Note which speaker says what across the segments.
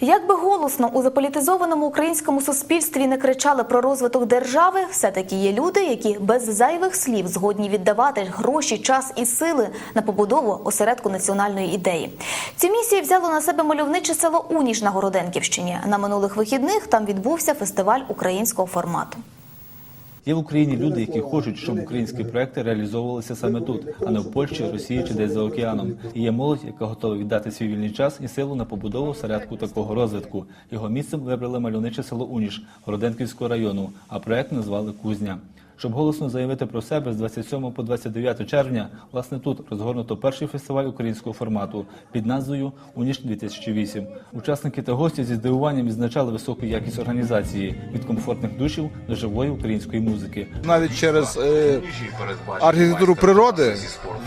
Speaker 1: Як би голосно у заполітизованому українському суспільстві не кричали про розвиток держави, все-таки є люди, які без зайвих слів згодні віддавати гроші, час і сили на побудову осередку національної ідеї. Цю місію взяло на себе мальовниче село Уніш на Городенківщині. На минулих вихідних там відбувся фестиваль українського формату.
Speaker 2: Є в Україні люди, які хочуть, щоб українські проекти реалізовувалися саме тут, а не в Польщі, Росії чи десь за океаном. І є молодь, яка готова віддати свій вільний час і силу на побудову середку такого розвитку. Його місцем вибрали мальовниче село Уніш Городенківського району, а проект назвали Кузня. Щоб голосно заявити про себе з 27 по 29 червня, власне тут розгорнуто перший фестиваль українського формату під назвою Уніш 2008 Учасники та гості зі здивуванням відзначали високу якість організації від комфортних душів до живої української музики.
Speaker 3: навіть через е, архітектуру природи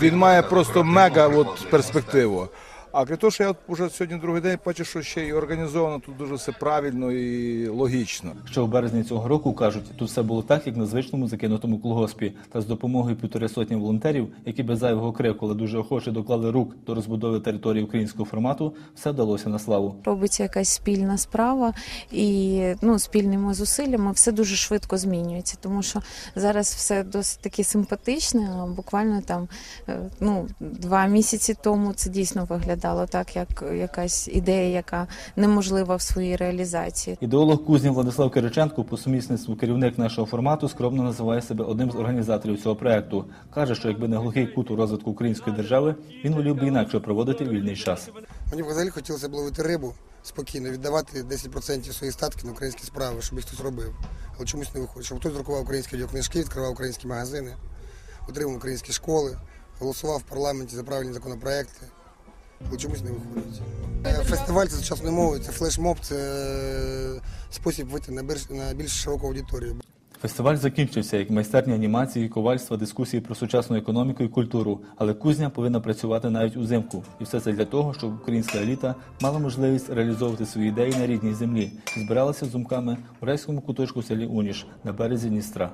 Speaker 3: він має просто мега от, перспективу. А крім того, що я уже сьогодні другий день бачу, що ще й організовано тут дуже все правильно і логічно.
Speaker 2: Ще у березні цього року кажуть, тут все було так, як на звичному закинутому колгоспі. Та з допомогою півтори сотні волонтерів, які без зайвого крику, але дуже охоче доклали рук до розбудови території українського формату, все вдалося на славу.
Speaker 4: робиться якась спільна справа, і ну, спільними зусиллями все дуже швидко змінюється, тому що зараз все досить таки симпатичне. А буквально там е, ну, два місяці тому це дійсно виглядало так, як якась ідея, яка неможлива в своїй реалізації.
Speaker 2: Ідеолог кузні Владислав Кириченко, по сумісництву керівник нашого формату, скромно називає себе одним з організаторів цього проекту. каже, що якби не глухий кут у розвитку української держави, він волів би інакше проводити вільний час.
Speaker 5: Мені взагалі хотілося б ловити рибу спокійно, віддавати 10% своїх статків на українські справи, щоб їх хтось робив. Але чомусь не виходить. Щоб хтось друкував українські відеокнижки, відкривав українські магазини, отримав українські школи, голосував в парламенті за правильні законопроекти. Але чомусь не виходить. Е, Фестиваль це сучасної мови, це флешмоб, це е, спосіб вийти на більш, на більш широку аудиторію.
Speaker 2: Фестиваль закінчився як майстерня анімації, ковальства, дискусії про сучасну економіку і культуру. Але кузня повинна працювати навіть узимку. І все це для того, щоб українська еліта мала можливість реалізовувати свої ідеї на рідній землі і збиралася з думками у райському куточку селі Уніш на березі Дністра.